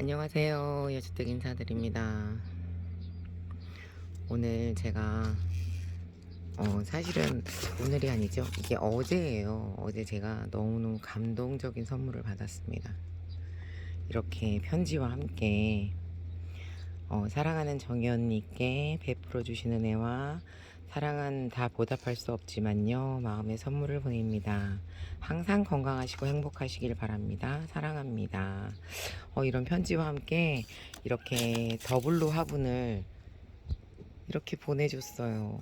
안녕하세요. 여주택 인사드립니다. 오늘 제가 어, 사실은 오늘이 아니죠. 이게 어제예요. 어제 제가 너무너무 감동적인 선물을 받았습니다. 이렇게 편지와 함께 어, 사랑하는 정희 언니께 베풀어 주시는 애와 사랑은 다 보답할 수 없지만요. 마음의 선물을 보냅니다. 항상 건강하시고 행복하시길 바랍니다. 사랑합니다. 어, 이런 편지와 함께 이렇게 더블로 화분을 이렇게 보내줬어요.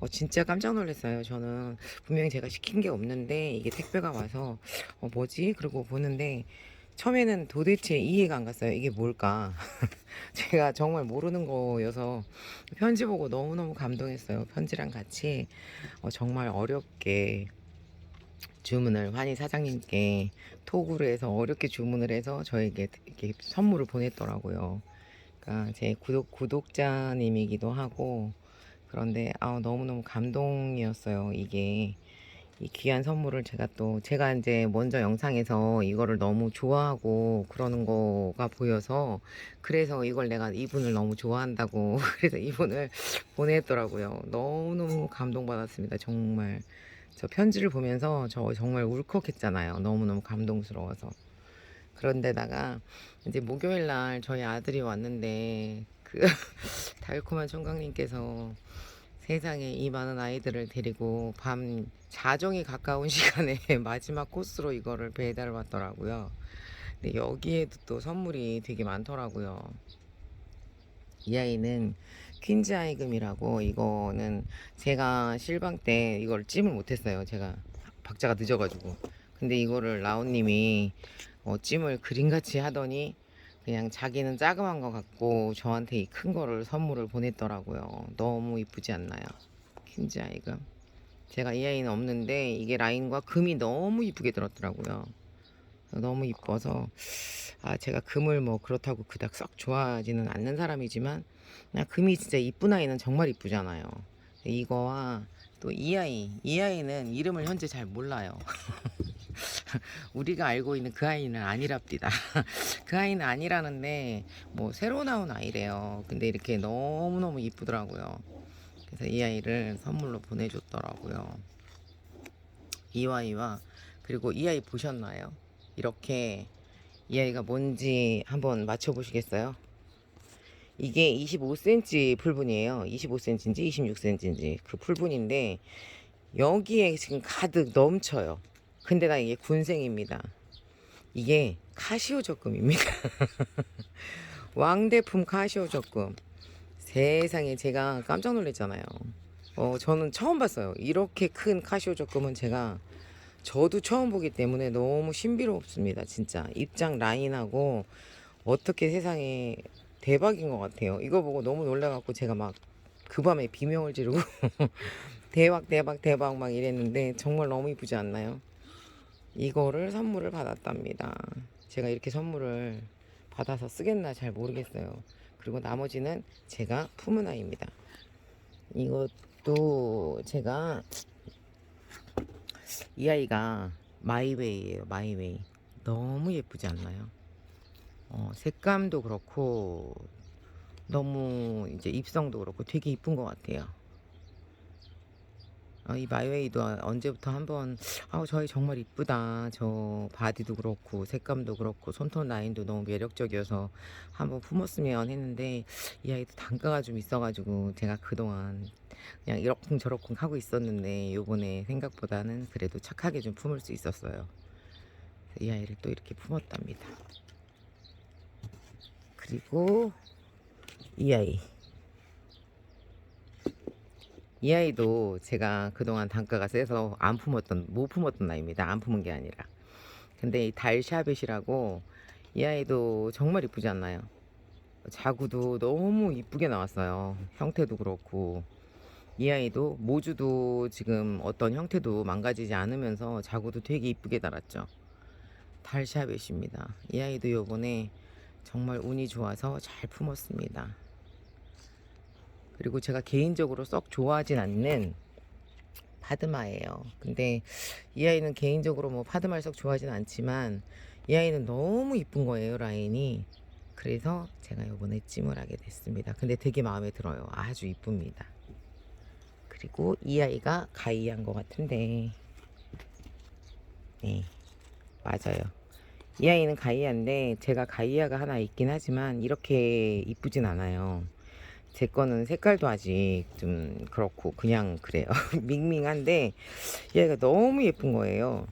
어, 진짜 깜짝 놀랐어요. 저는 분명히 제가 시킨 게 없는데 이게 택배가 와서 어, 뭐지? 그러고 보는데 처음에는 도대체 이해가 안 갔어요. 이게 뭘까? 제가 정말 모르는 거여서 편지 보고 너무너무 감동했어요. 편지랑 같이 어, 정말 어렵게 주문을 환희 사장님께 톡으로 해서 어렵게 주문을 해서 저에게 이렇게 선물을 보냈더라고요. 그러니까 제 구독 구독자님이기도 하고 그런데 아 너무너무 감동이었어요. 이게 이 귀한 선물을 제가 또 제가 이제 먼저 영상에서 이거를 너무 좋아하고 그러는 거가 보여서 그래서 이걸 내가 이분을 너무 좋아한다고 그래서 이분을 보냈더라고요. 너무너무 감동받았습니다. 정말 저 편지를 보면서 저 정말 울컥했잖아요. 너무너무 감동스러워서. 그런데다가 이제 목요일 날 저희 아들이 왔는데 그 달콤한 총각님께서 세상에 이 많은 아이들을 데리고 밤 자정이 가까운 시간에 마지막 코스로 이거를 배달 왔더라고요. 근데 여기에도 또 선물이 되게 많더라고요. 이 아이는 퀸즈 아이금이라고 이거는 제가 실방 때 이걸 찜을 못했어요. 제가 박자가 늦어가지고. 근데 이거를 라온님이 어, 찜을 그림같이 하더니 그냥 자기는 자그만 거 갖고 저한테 이 큰 거를 선물을 보냈더라고요. 너무 이쁘지 않나요? 퀸즈 아이금. 제가 이 아이는 없는데 이게 라인과 금이 너무 이쁘게 들었더라고요. 너무 이뻐서 아 제가 금을 뭐 그렇다고 그닥 썩 좋아하지는 않는 사람이지만 그냥 금이 진짜 이쁜 아이는 정말 이쁘잖아요. 이거와 또 이 아이 이 아이는 이름을 현재 잘 몰라요. 우리가 알고 있는 그 아이는 아니랍디다. 그 아이는 아니라는데 뭐 새로 나온 아이래요. 근데 이렇게 너무너무 이쁘더라고요. 그래서 이 아이를 선물로 보내줬더라고요. 이 아이와 그리고 이 아이 보셨나요? 이렇게 이 아이가 뭔지 한번 맞춰보시겠어요? 이게 25cm 풀분이에요. 25cm인지 26cm인지 그 풀분인데 여기에 지금 가득 넘쳐요. 근데 나 이게 군생입니다. 이게 카시오 적금입니다. 왕대품 카시오 적금. 세상에 제가 깜짝 놀랐잖아요. 어, 저는 처음 봤어요. 이렇게 큰 카시오 적금은 제가 저도 처음 보기 때문에 너무 신비롭습니다. 진짜 입장 라인하고 어떻게 세상에 대박인 것 같아요. 이거 보고 너무 놀라갖고 제가 막 그 밤에 비명을 지르고 대박 대박 대박 막 이랬는데 정말 너무 이쁘지 않나요? 이거를 선물을 받았답니다. 제가 이렇게 선물을 받아서 쓰겠나 잘 모르겠어요. 그리고 나머지는 제가 품은 아이입니다. 이것도 제가 이 아이가 마이웨이예요. 마이웨이. 너무 예쁘지 않나요? 어, 색감도 그렇고 너무 이제 입성도 그렇고 되게 이쁜 것 같아요. 어, 이 마이웨이도 언제부터 한번 아 저희 정말 이쁘다. 저 바디도 그렇고 색감도 그렇고 손톱 라인도 너무 매력적이어서 한번 품었으면 했는데 이 아이도 단가가 좀 있어가지고 제가 그동안 그냥 이러쿵 저러쿵 하고 있었는데 요번에 생각보다는 그래도 착하게 좀 품을 수 있었어요. 이 아이를 또 이렇게 품었답니다. 그리고 이 아이 이 아이도 제가 그동안 단가가 세서 안 품었던 못 품었던 아이입니다. 안 품은 게 아니라. 근데 이 달샤벳이라고 이 아이도 정말 이쁘지 않나요? 자구도 너무 이쁘게 나왔어요. 형태도 그렇고 이 아이도 모주도 지금 어떤 형태도 망가지지 않으면서 자구도 되게 이쁘게 달았죠. 달샤벳입니다. 이 아이도 요번에 정말 운이 좋아서 잘 품었습니다. 그리고 제가 개인적으로 썩 좋아하진 않는 파드마예요. 근데 이 아이는 개인적으로 뭐 파드마를 썩 좋아하진 않지만 이 아이는 너무 이쁜 거예요, 라인이. 그래서 제가 요번에 찜을 하게 됐습니다. 근데 되게 마음에 들어요. 아주 이쁩니다. 그리고 이 아이가 가이한 것 같은데, 네, 맞아요. 이 아이는 가이아인데 제가 가이아가 하나 있긴 하지만 이렇게 이쁘진 않아요. 제 거는 색깔도 아직 좀 그렇고 그냥 그래요. 밍밍한데 얘가 너무 예쁜 거예요.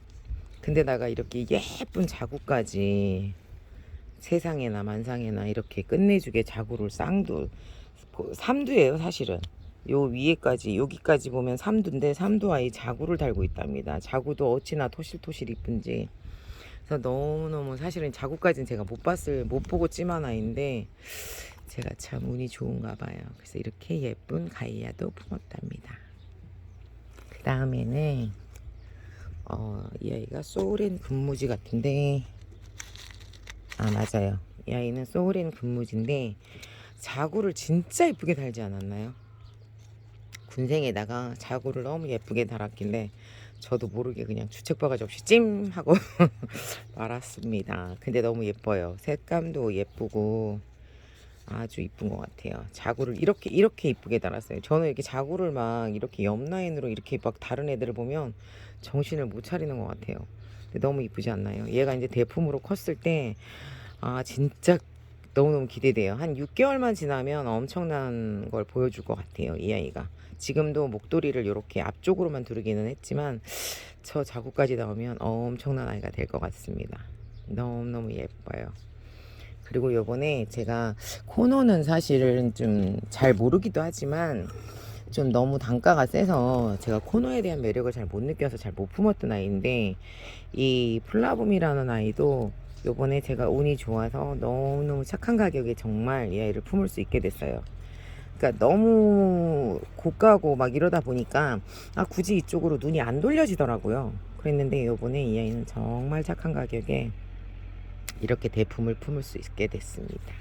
근데다가 이렇게 예쁜 자구까지 세상에나 만상에나 이렇게 끝내주게 자구를 쌍두 삼두예요 사실은. 요 위에까지 여기까지 보면 삼두인데 삼두 아이 자구를 달고 있답니다. 자구도 어찌나 토실토실 이쁜지. 그래서 너무너무 사실은 자구까지는 제가 못 봤을 못 보고 찜한 아이인데 제가 참 운이 좋은가 봐요. 그래서 이렇게 예쁜 가이아도 품었답니다. 그 다음에는 어, 이 아이가 소울앤 금무지 같은데 아 맞아요. 이 아이는 소울앤 금무지인데 자구를 진짜 예쁘게 달지 않았나요? 군생에다가 자구를 너무 예쁘게 달았길래 저도 모르게 그냥 주책바가지 없이 찜 하고 말았습니다. 근데 너무 예뻐요. 색감도 예쁘고 아주 이쁜 것 같아요. 자구를 이렇게 이렇게 이쁘게 달았어요. 저는 이렇게 자구를 막 이렇게 옆 라인으로 이렇게 막 다른 애들을 보면 정신을 못 차리는 것 같아요. 너무 이쁘지 않나요? 얘가 이제 대품으로 컸을 때 아 진짜 너무너무 기대돼요. 한 6개월만 지나면 엄청난 걸 보여줄 것 같아요. 이 아이가. 지금도 목도리를 이렇게 앞쪽으로만 두르기는 했지만 저 자구까지 나오면 엄청난 아이가 될 것 같습니다. 너무너무 예뻐요. 그리고 요번에 제가 코너는 사실은 좀 잘 모르기도 하지만 좀 너무 단가가 세서 제가 코너에 대한 매력을 잘 못 느껴서 잘 못 품었던 아이인데 이 플라붐이라는 아이도 요번에 제가 운이 좋아서 너무너무 착한 가격에 정말 이 아이를 품을 수 있게 됐어요. 그러니까 너무 고가고 막 이러다 보니까 아 굳이 이쪽으로 눈이 안 돌려지더라고요. 그랬는데 요번에 이 아이는 정말 착한 가격에 이렇게 대품을 품을 수 있게 됐습니다.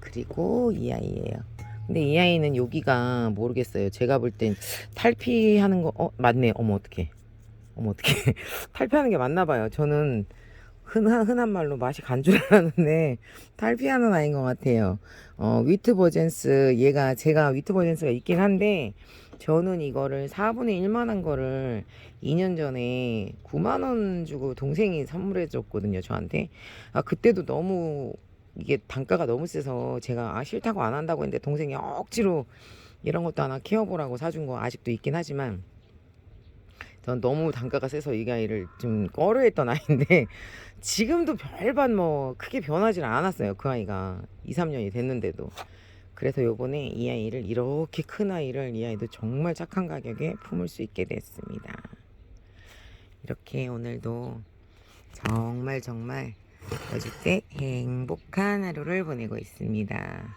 그리고 이 아이예요. 근데 이 아이는 여기가 모르겠어요. 제가 볼 땐 탈피하는 거, 어, 맞네. 어머, 어떡해. 어머, 어떡해. 탈피하는 게 맞나 봐요. 저는 흔한, 흔한 말로 맛이 간 줄 알았는데, 탈피하는 아이인 것 같아요. 어, 위트버젠스, 얘가, 제가 위트버젠스가 있긴 한데, 저는 이거를 4분의 1만 한 거를 2년 전에 9만 원 주고 동생이 선물해 줬거든요, 저한테. 아, 그때도 너무 이게 단가가 너무 세서 제가 아 싫다고 안 한다고 했는데 동생이 억지로 이런 것도 하나 키워보라고 사준 거 아직도 있긴 하지만 전 너무 단가가 세서 이 아이를 좀 꺼려했던 아이인데 지금도 별반 뭐 크게 변하지 않았어요 그 아이가 2, 3년이 됐는데도 그래서 요번에 이 아이를 이렇게 큰 아이를 이 아이도 정말 착한 가격에 품을 수 있게 됐습니다 이렇게 오늘도 정말 정말 어제 때 행복한 하루를 보내고 있습니다.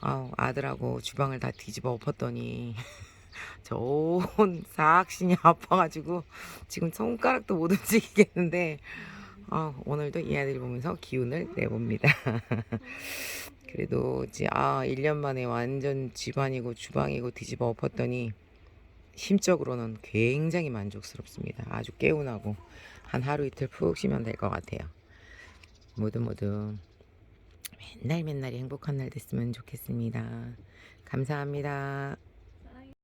아, 아들하고 주방을 다 뒤집어 엎었더니 저온 사악신이 아파가지고 지금 손가락도 못 움직이겠는데 아, 오늘도 이 아들 보면서 기운을 내봅니다. 그래도 이제 아 1년 만에 완전 집안이고 주방이고 뒤집어 엎었더니 심적으로는 굉장히 만족스럽습니다. 아주 개운하고 한 하루 이틀 푹 쉬면 될 것 같아요. 모두 모두 맨날 맨날이 행복한 날 됐으면 좋겠습니다. 감사합니다.